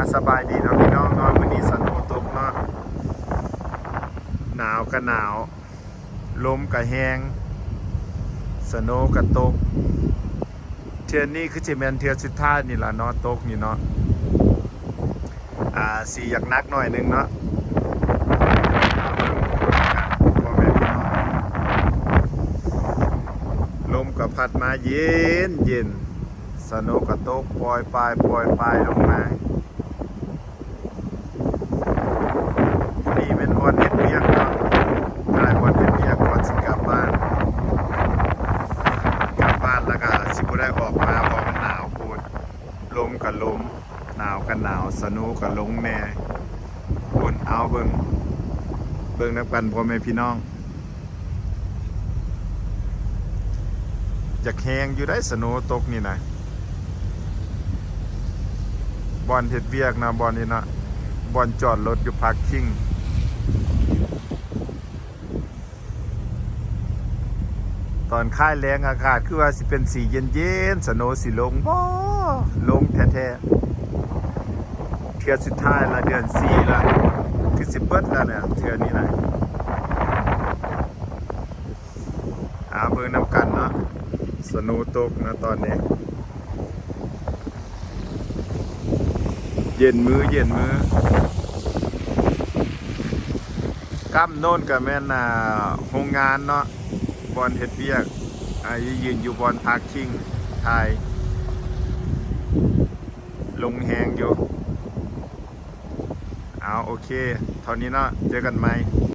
ะสบายดีเนาะพี่น้องเนาะวันนี้สนุกตกเนาะหนาวก็หนาวลมก็แห้งสโนว์ก็ตกเทือนนี้คือจะแมนเทือสุดท้ายนี่ล่ะเนาะตกนี่เนาะอ่าสีอยากนักหน่อยนึงเนาะพ่อแม่พี่น้องลมก็พัดมาเย็นเย็นสโนว์ก็ตกปล่อยปลายปล่อยปลายลงมานี่เป็นวันเฮ็ดเวียกเนาะได้วันเฮ็ดเวียกก่อนสิกลับบ้าน กลับบ้านแล้วก็สิบ่ได้ออกมาเพราะมันหนาวโพูดลม กับลมหนาวกับหนาวสนุกกับลงแน่คนเอาเบิงเบิงนักกันพ่อแม่พี่น้องอยากแหงอยู่ได้สนุตกนี่นะบอลเฮ็ดเวียกนะบอลนี่นะบอลจอดรถอยู่พักคิง ตอนค่ายแรงอากาศคือว่าสิเป็นสีเย็นเย็นๆสโนสิลงบ่ลงแท้ๆเทือสุดท้ายละเดือนสี่ละคือสิเบิดล้วเนี่ยเทือนี้นะอาเบิ่งน้ำกันเนาะสโนตกนะตอนนี้ เย็นมือเย็นมือกั้มโน่นกับแม่นอ่าโรงงานเนาะ บอลเฮ็ดเบียกอายุยืนอยู่บอลพาร์คิงไทยลงแหงอยู่ เอาโอเค เท่านี้เนาะเจอกันไหม